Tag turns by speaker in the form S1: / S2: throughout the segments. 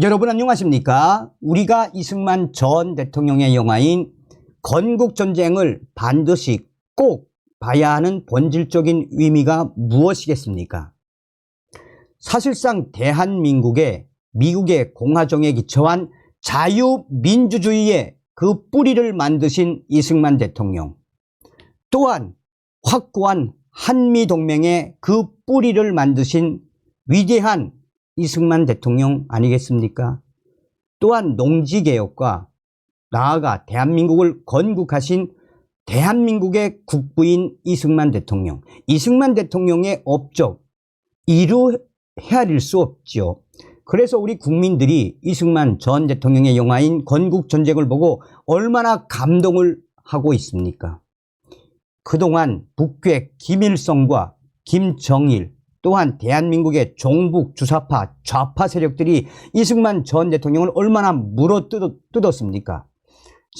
S1: 여러분 안녕하십니까? 우리가 이승만 전 대통령의 영화인 건국전쟁을 반드시 꼭 봐야 하는 본질적인 의미가 무엇이겠습니까? 사실상 대한민국의 미국의 공화정에 기초한 자유민주주의의 그 뿌리를 만드신 이승만 대통령 또한 확고한 한미동맹의 그 뿌리를 만드신 위대한 이승만 대통령 아니겠습니까? 또한 농지개혁과 나아가 대한민국을 건국하신 대한민국의 국부인 이승만 대통령. 이승만 대통령의 업적 이루 헤아릴 수 없지요. 그래서 우리 국민들이 이승만 전 대통령의 영화인 건국전쟁을 보고 얼마나 감동을 하고 있습니까? 그동안 북괴 김일성과 김정일 또한 대한민국의 종북 주사파 좌파 세력들이 이승만 전 대통령을 얼마나 물어 뜯었습니까?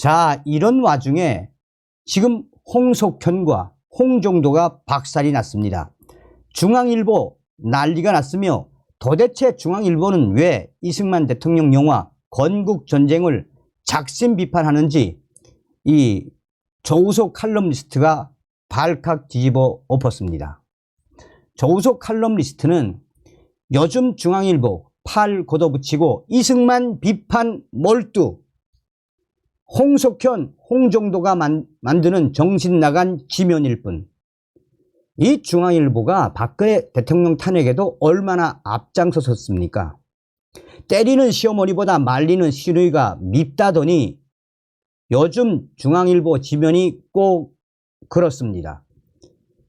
S1: 자 이런 와중에 지금 홍석현과 홍정도가 박살이 났습니다. 중앙일보 난리가 났으며 도대체 중앙일보는 왜 이승만 대통령 영화 건국전쟁을 작심 비판하는지 이 조우석 칼럼니스트가 발칵 뒤집어 엎었습니다. 조우석 칼럼니스트는 요즘 중앙일보 팔 걷어붙이고 이승만 비판 몰두 홍석현, 홍정도가 만, 만드는 정신 나간 지면일 뿐. 이 중앙일보가 박근혜 대통령 탄핵에도 얼마나 앞장서섰습니까? 때리는 시어머니보다 말리는 시누이가 밉다더니 요즘 중앙일보 지면이 꼭 그렇습니다.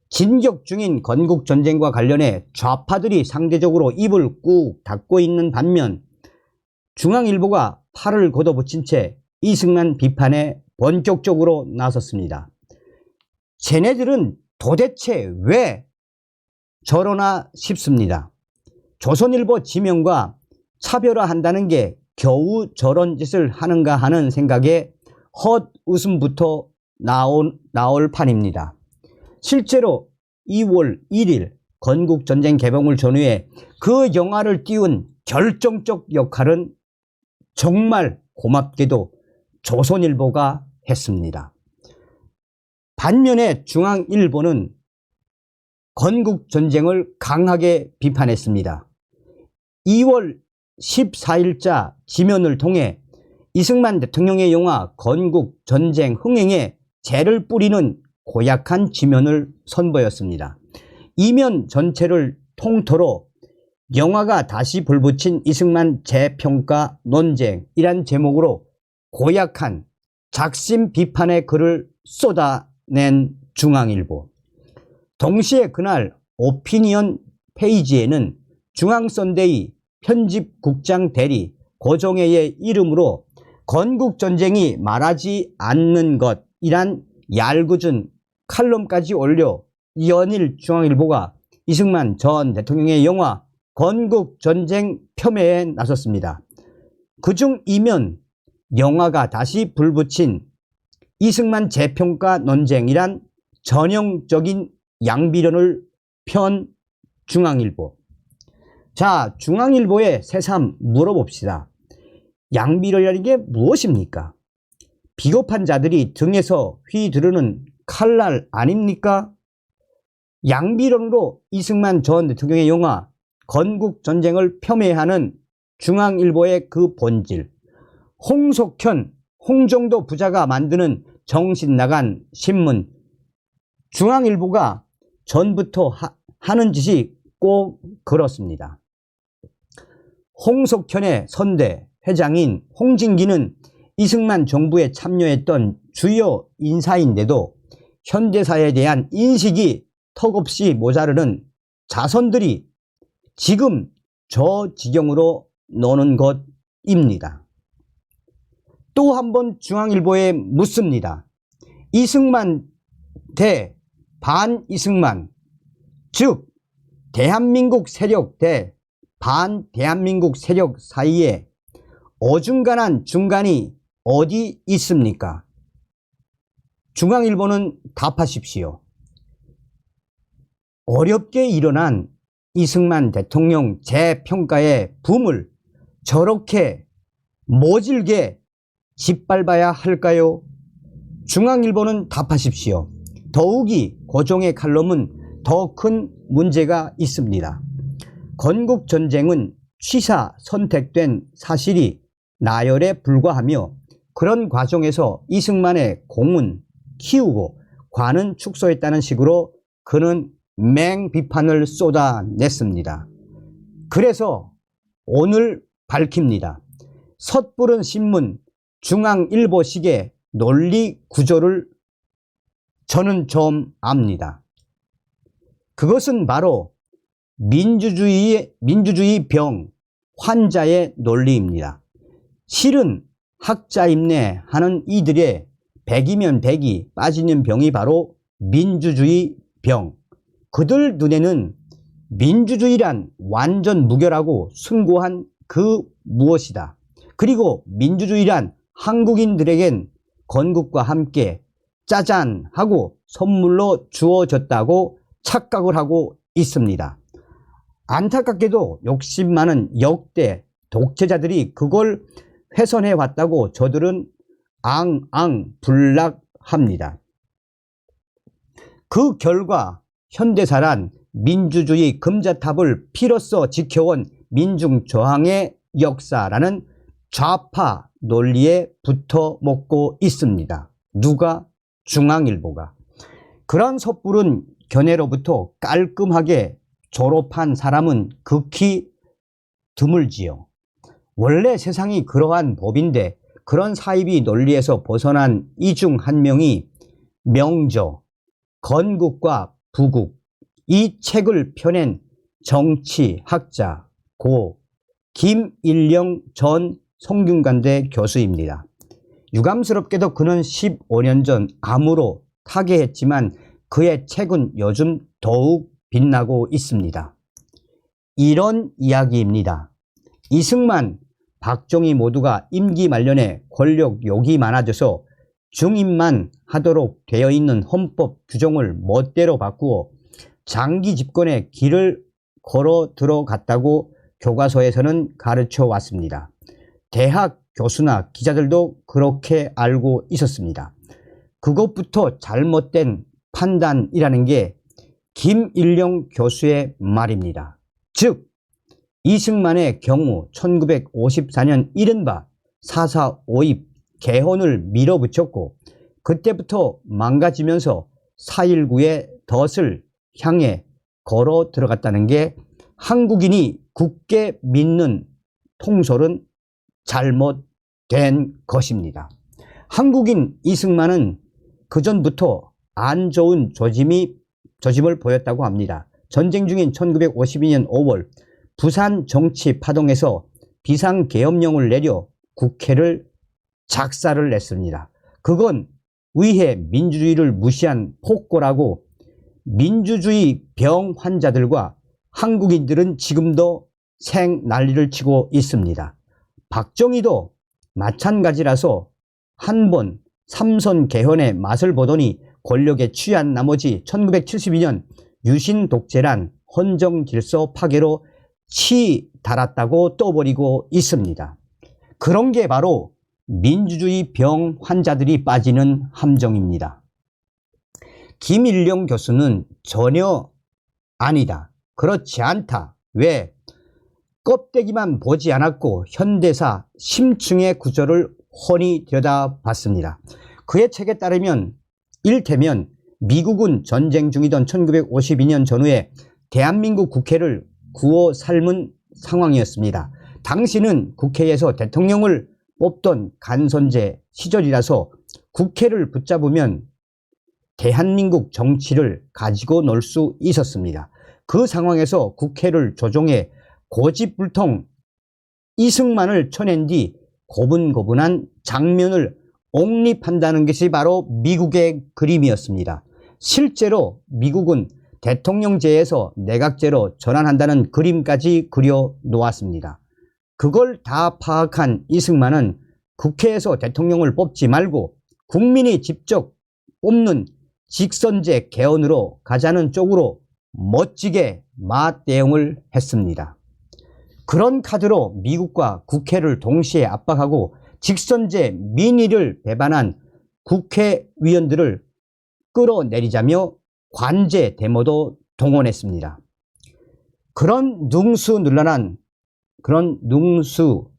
S1: 진격 중인 건국 전쟁과 관련해 좌파들이 상대적으로 입을 꾹 닫고 있는 반면 중앙일보가 팔을 걷어붙인 채 이승만 비판에 본격적으로 나섰습니다. 쟤네들은 도대체 왜 저러나 싶습니다. 조선일보 지명과 차별화한다는 게 겨우 저런 짓을 하는가 하는 생각에 헛웃음부터 나온, 나올 판입니다. 실제로 2월 1일 건국전쟁 개봉을 전후해 그 영화를 띄운 결정적 역할은 정말 고맙게도 조선일보가 했습니다. 반면에 중앙일보는 건국전쟁을 강하게 비판했습니다. 2월 14일자 지면을 통해 이승만 대통령의 영화 건국전쟁 흥행에 재를 뿌리는 고약한 지면을 선보였습니다. 이면 전체를 통틀어 영화가 다시 불붙인 이승만 재평가 논쟁이란 제목으로 고약한 작심 비판의 글을 쏟아낸 중앙일보. 동시에 그날 오피니언 페이지에는 중앙선대위 편집국장 대리 고종혜의 이름으로 건국전쟁이 말하지 않는 것이란 얄궂은 칼럼까지 올려 연일 중앙일보가 이승만 전 대통령의 영화 건국전쟁 폄훼에 나섰습니다. 그중 이면 영화가 다시 불붙인 이승만 재평가 논쟁이란 전형적인 양비론을 편 중앙일보. 자, 중앙일보에 새삼 물어봅시다. 양비론이라는 게 무엇입니까? 비겁한 자들이 등에서 휘두르는 칼날 아닙니까? 양비론으로 이승만 전 대통령의 영화 건국전쟁을 폄훼하는 중앙일보의 그 본질 홍석현, 홍정도 부자가 만드는 정신나간 신문 중앙일보가 전부터 하, 하는 짓이 꼭 그렇습니다. 홍석현의 선대 회장인 홍진기는 이승만 정부에 참여했던 주요 인사인데도 현대사에 대한 인식이 턱없이 모자르는 자손들이 지금 저 지경으로 노는 것입니다. 또 한 번 중앙일보에 묻습니다. 이승만 대 반이승만 즉 대한민국 세력 대 반대한민국 세력 사이에 어중간한 중간이 어디 있습니까? 중앙일보는 답하십시오. 어렵게 일어난 이승만 대통령 재평가의 붐을 저렇게 모질게 짓밟아야 할까요? 중앙일보는 답하십시오. 더욱이 고종의 칼럼은 더 큰 문제가 있습니다. 건국전쟁은 취사 선택된 사실이 나열에 불과하며 그런 과정에서 이승만의 공은 키우고 관은 축소했다는 식으로 그는 맹 비판을 쏟아냈습니다. 그래서 오늘 밝힙니다. 섣부른 신문 중앙일보식의 논리 구조를 저는 좀 압니다. 그것은 바로 민주주의, 민주주의 병, 환자의 논리입니다. 실은 학자 임내 하는 이들의 백이면 백이 빠지는 병이 바로 민주주의 병. 그들 눈에는 민주주의란 완전 무결하고 숭고한 그 무엇이다. 그리고 민주주의란 한국인들에겐 건국과 함께 짜잔 하고 선물로 주어졌다고 착각을 하고 있습니다. 안타깝게도 욕심 많은 역대 독재자들이 그걸 훼손해 왔다고 저들은 앙앙 불락합니다. 그 결과 현대사란 민주주의 금자탑을 피로써 지켜온 민중 저항의 역사라는 좌파 논리에 붙어 먹고 있습니다. 누가? 중앙일보가. 그런 섣부른 견해로부터 깔끔하게 졸업한 사람은 극히 드물지요. 원래 세상이 그러한 법인데 그런 사이비 논리에서 벗어난 이 중 한 명이 명저, 건국과 부국, 이 책을 펴낸 정치학자 고 김일령 전 성균관대 교수입니다. 유감스럽게도 그는 15년 전 암으로 타계했지만 그의 책은 요즘 더욱 빛나고 있습니다. 이런 이야기입니다. 이승만, 박정희 모두가 임기 말년에 권력 욕이 많아져서 중임만 하도록 되어 있는 헌법 규정을 멋대로 바꾸어 장기 집권의 길을 걸어 들어갔다고 교과서에서는 가르쳐 왔습니다. 대학 교수나 기자들도 그렇게 알고 있었습니다. 그것부터 잘못된 판단이라는 게 김일령 교수의 말입니다. 즉 이승만의 경우 1954년 이른바 4.4.5입 개헌을 밀어붙였고 그때부터 망가지면서 4.19의 덫을 향해 걸어 들어갔다는 게 한국인이 굳게 믿는 통솔은 잘못된 것입니다. 한국인 이승만은 그전부터 안 좋은 조짐이, 조짐을 보였다고 합니다. 전쟁 중인 1952년 5월 부산 정치 파동에서 비상계엄령을 내려 국회를 작사를 냈습니다. 그건 의회 민주주의를 무시한 폭거라고 민주주의 병 환자들과 한국인들은 지금도 생 난리를 치고 있습니다. 박정희도 마찬가지라서 한 번 삼선 개헌의 맛을 보더니 권력에 취한 나머지 1972년 유신 독재란 헌정 질서 파괴로 치 달았다고 떠버리고 있습니다. 그런 게 바로 민주주의 병 환자들이 빠지는 함정입니다. 김일령 교수는 전혀 아니다. 그렇지 않다. 왜? 껍데기만 보지 않았고 현대사 심층의 구조를 훤히 들여다봤습니다. 그의 책에 따르면 일테면 미국은 전쟁 중이던 1952년 전후에 대한민국 국회를 구워 삶은 상황이었습니다. 당시는 국회에서 대통령을 뽑던 간선제 시절이라서 국회를 붙잡으면 대한민국 정치를 가지고 놀 수 있었습니다. 그 상황에서 국회를 조종해 고집불통 이승만을 쳐낸 뒤 고분고분한 장면을 옹립한다는 것이 바로 미국의 그림이었습니다. 실제로 미국은 대통령제에서 내각제로 전환한다는 그림까지 그려 놓았습니다. 그걸 다 파악한 이승만은 국회에서 대통령을 뽑지 말고 국민이 직접 뽑는 직선제 개헌으로 가자는 쪽으로 멋지게 맞대응을 했습니다. 그런 카드로 미국과 국회를 동시에 압박하고 직선제 민의를 배반한 국회의원들을 끌어내리자며 관제 데모도 동원했습니다. 그런 능수능란한 그런 능수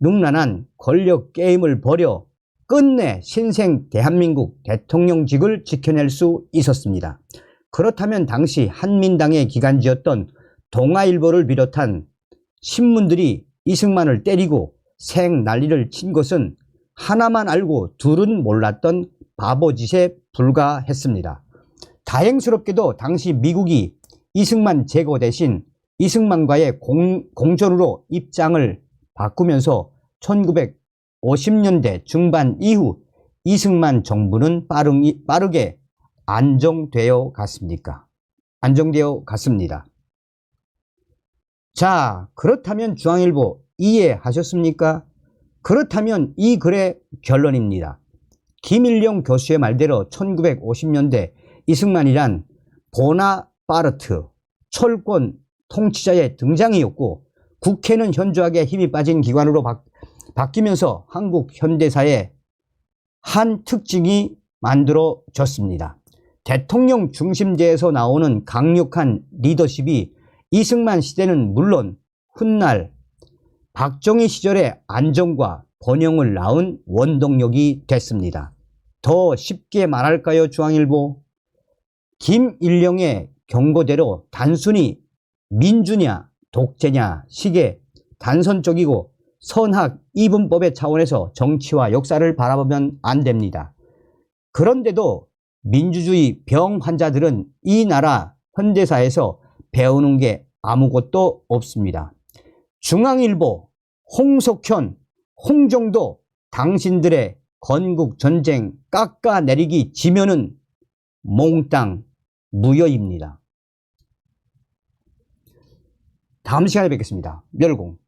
S1: 능란한 권력 게임을 벌여 끝내 신생 대한민국 대통령직을 지켜낼 수 있었습니다. 그렇다면 당시 한민당의 기간지였던 동아일보를 비롯한 신문들이 이승만을 때리고 생 난리를 친 것은 하나만 알고 둘은 몰랐던 바보짓에 불과했습니다. 다행스럽게도 당시 미국이 이승만 제거 대신 이승만과의 공, 공전으로 입장을 바꾸면서 1950년대 중반 이후 이승만 정부는 빠르, 빠르게 안정되어 갔습니까? 안정되어 갔습니다. 자, 그렇다면 중앙일보 이해하셨습니까? 그렇다면 이 글의 결론입니다. 김일용 교수의 말대로 1950년대 이승만이란 보나파르트 철권 통치자의 등장이었고 국회는 현저하게 힘이 빠진 기관으로 바, 바뀌면서 한국 현대사의 한 특징이 만들어졌습니다. 대통령 중심제에서 나오는 강력한 리더십이 이승만 시대는 물론 훗날 박정희 시절의 안정과 번영을 낳은 원동력이 됐습니다. 더 쉽게 말할까요, 중앙일보? 김일령의 경고대로 단순히 민주냐, 독재냐, 시계, 단선적이고 선학 이분법의 차원에서 정치와 역사를 바라보면 안 됩니다. 그런데도 민주주의 병 환자들은 이 나라 현대사에서 배우는 게 아무것도 없습니다. 중앙일보, 홍석현, 홍정도 당신들의 건국 전쟁 깎아내리기 지면은 몽땅 무효입니다. 다음 시간에 뵙겠습니다. 멸공.